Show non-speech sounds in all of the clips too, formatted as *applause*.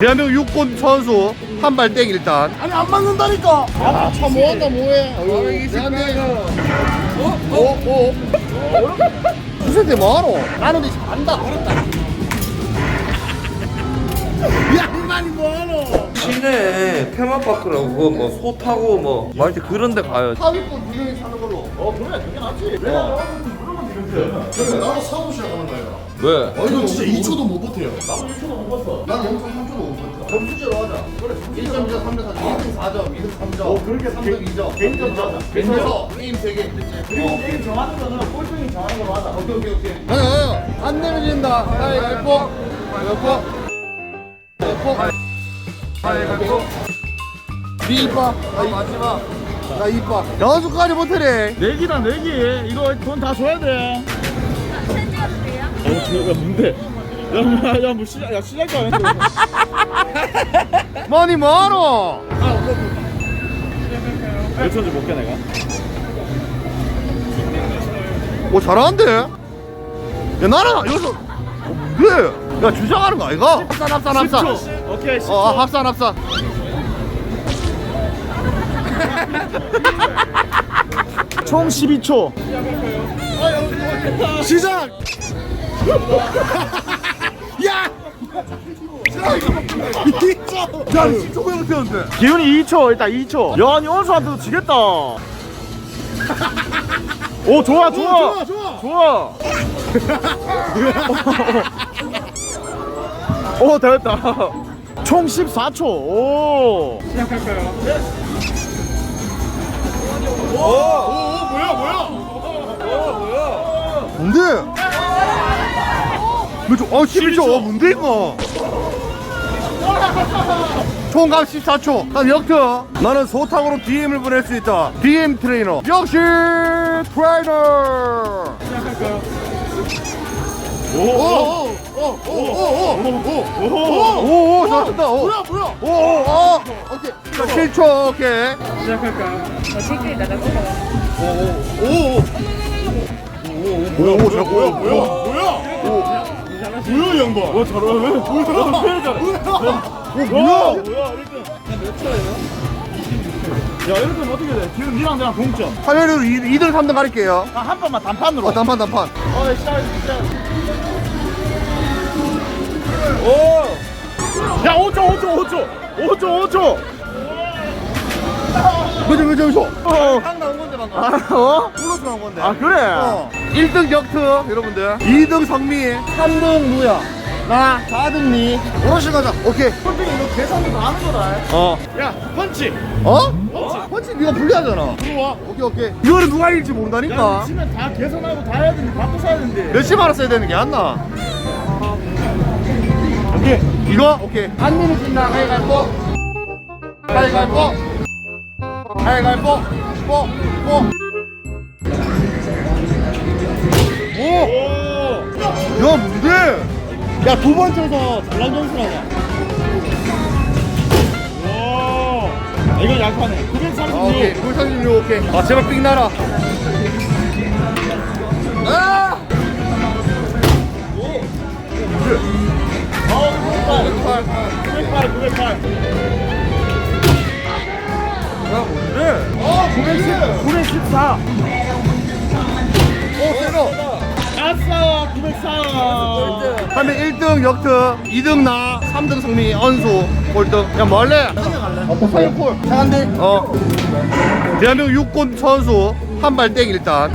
대한민국 육군 선수 한 발 땡 일단 아니 안 맞는다니까. 아 참 뭐한다 뭐해 대한민국 어? 어? 어? 무슨 데 뭐하노? 나는 데 잘한다 어렵다 야 이만이 뭐하노? 시내에 테마파크라고 그거 뭐소 타고 뭐 말지 그런 데 가요 하위권 두 명이 사는 걸로 어 그래 되게 낫지. 내가 그래 나도 사고 시작하는 거야. 왜? 어 이거 진짜 2초도 못 버텨요. 나도 2초도 못 버텨. 난 영상 3초도 못 버텨. 점수제로 하자. 그래 1점 2점 3점 4점. 2등 4점 2등 3점. 어 그렇게 3등 2점. 개인점 그래서 게임 3개. 됐지 그리고 게임 정하는 거는 꼴등이 정하는 걸로 하자. 오케이 오케이 오케이. 아니 아니 안 내면 진다. 가위바위보 가위바위보 가위바위보 니 이빠 나 마지막 나 이빠 여섯까지 못해래 내기다 내기. 이거 돈 다 줘야 돼. 어, 저가 뭔데? 야, 뭐, 야, 뭐 시작, 야 시작도 안 했는데. 뭐니 뭐하노 몇 초인지 볼게 내가. 오 잘하는데 야 나는 여기서 왜? 야 주장하는 거 아이가? 합산 합산 합산 10초. 오케이 10초. 어 합산 합산 총 12초. 시작. *laughs* 야! 야 진짜 왜 못했는데 기훈이 2초 일단 2초. 야, 니 원수한테도 지겠다. 오 좋아 좋아 좋아 좋아. 오 됐다. 총 14초. 오. 뭔데? 몇 초? 어 11초 어 뭔데 이거 총각 14초 한 역트 나는 소탕으로 DM을 보낼 수 있다 DM 트레이너 역시 트레이너 오오오오오오오오오오 잘한다 뭐야 뭐야 오오오 오케이 자 7초 오케이 오오 오, 잘 뭐야, 뭐야, 뭐야? 뭐야 이 양반? 어 잘하네. 뭐야? 왜 잘해? 오, 뭐야? 뭐야? 1등. 몇 초예요? 야 1등 어떻게 돼? 지금 니랑 나랑 동점. 화면으로 2등, 3등 가릴게요. 아, 한 번만 단판으로. 어, 단판, 단판. 어, 시작, 시작. 오! 야, 5초, 5초, 5초! 5초, 5초! 그죠, 그죠, 그죠. 어. 딱 나온 건데, 방금. 아, 어? 플러스 나온 건데. 아, 그래? 어. 1등 격투, 여러분들. 2등 성미. 3등 누야. 나. 4등 니. 오롯이 가자. 오케이. 솔직히 이거 계산도 다 하는 거다. 어. 야, 펀치! 어? 펀치 네가 불리하잖아. 들어와. 오케이, 오케이. 이거는 누가 이길지 모른다니까. 야, 치면 다 계산하고 다 해야 되는데, 밥도 사야 되는데. 몇시 말았어야 되는 게 안 나. 오케이. 이거? 오케이. 안 내면 진다. 가위바위보. 가위바위보. 가위바위보. 뽀, 뽀. 오! 오! 야 뭔데? 야, 두 번째서 잘난 점수라냐? 오! 아, 이건 약하네. 936. 아, 오케이 936 오케이 아 제발 삑 나라 910, 914. 오 세노 아싸, 904. 하면 1등 역트 2등 나 3등 성미 언수 꼴등 야 뭐 할래? 사육골 차간대 어 대한민국 육군 선수 한 발 땡 일단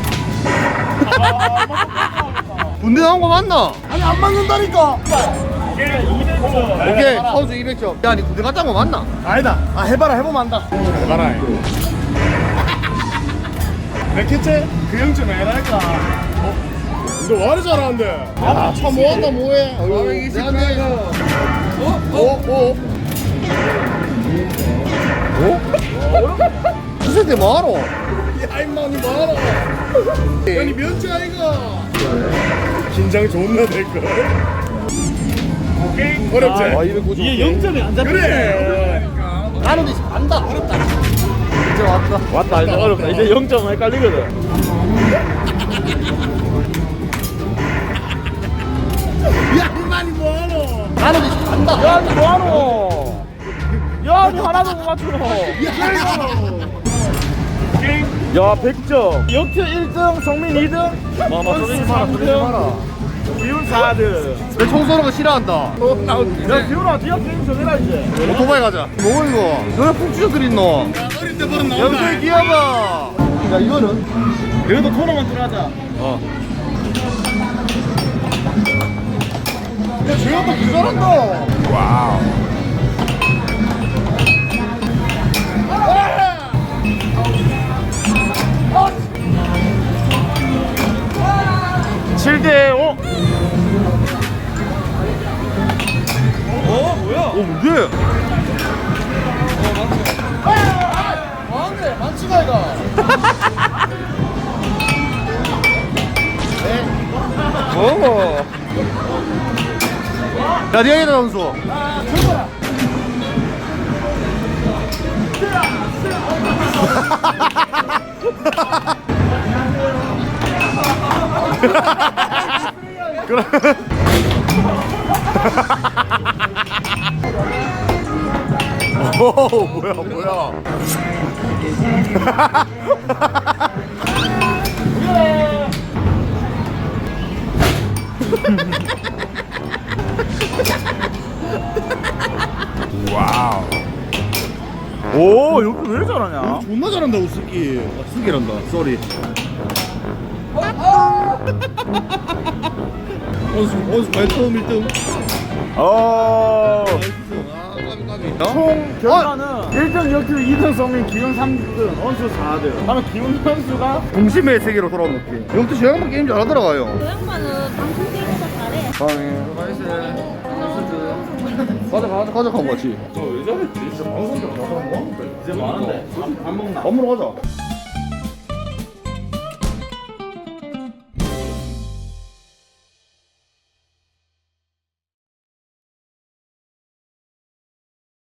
군대 나온 거 맞나? 아니, 안 맞는다니까. 오케이 선수 200점 야 니 군대 갔다 온 거 맞나? 아니다. 아, 해봐라, 해보면 안다. 해봐라. 몇 개째? 그 영점 해랄까? 어? 너 와리 잘하는데. 아참 뭐한다 뭐해 대한민국 어? 어? 어? 어? 무슨 데 뭐하노? 야, 임마, 니 뭐하노? 아니, 면제 아이가. 긴장 존나 될걸. 어렵지? 아, 290. 이게 0점이 안 잡히네. 그래. 나는 왔다 왔다, 이제 어렵다. 이제 0점 헷갈리거든. 야 이만이 뭐하노 나는 이제 간다. 야, 니 뭐하노? 야, 니 하나도 못 맞추노. 야, 100점. 역트 1등, 성민 2등, 원수 3등, 기훈 4등. 내 청소하는 거 싫어한다. 야, 기훈아, 니가 게임 정해라, 이제. 오토바이 가자. 뭐 이거? 너왜 푹 찢어 드린 너? 어릴 때 버릇 영수의 기아봐. 야 이거는 그래도 토너먼트 하자. 야 제가 더 잘한다. 칠대 5. 어. 야 니가 이다 선수. 그래. *laughs* 오 뭐야 뭐야. *laughs* 오, 여기 왜 잘하냐? 존나 잘한다 우스키. 아, 스키란다. 쏘리. 원수 원수 발톱 1등. 어. 아 까비 까비. 총 결과는 1등 역트 2등 성민 기훈 3등 원수 4등 다음에 기훈 선수가 동심의 세계로 돌아온 느낌. 영태 저 양반 게임 잘하더라고요. 그 양반은 방송 게임 보다 잘해. 가자 가자 가자 하고 같이. 이제 많은데 안, 안 먹나? 밥 먹으러 가자.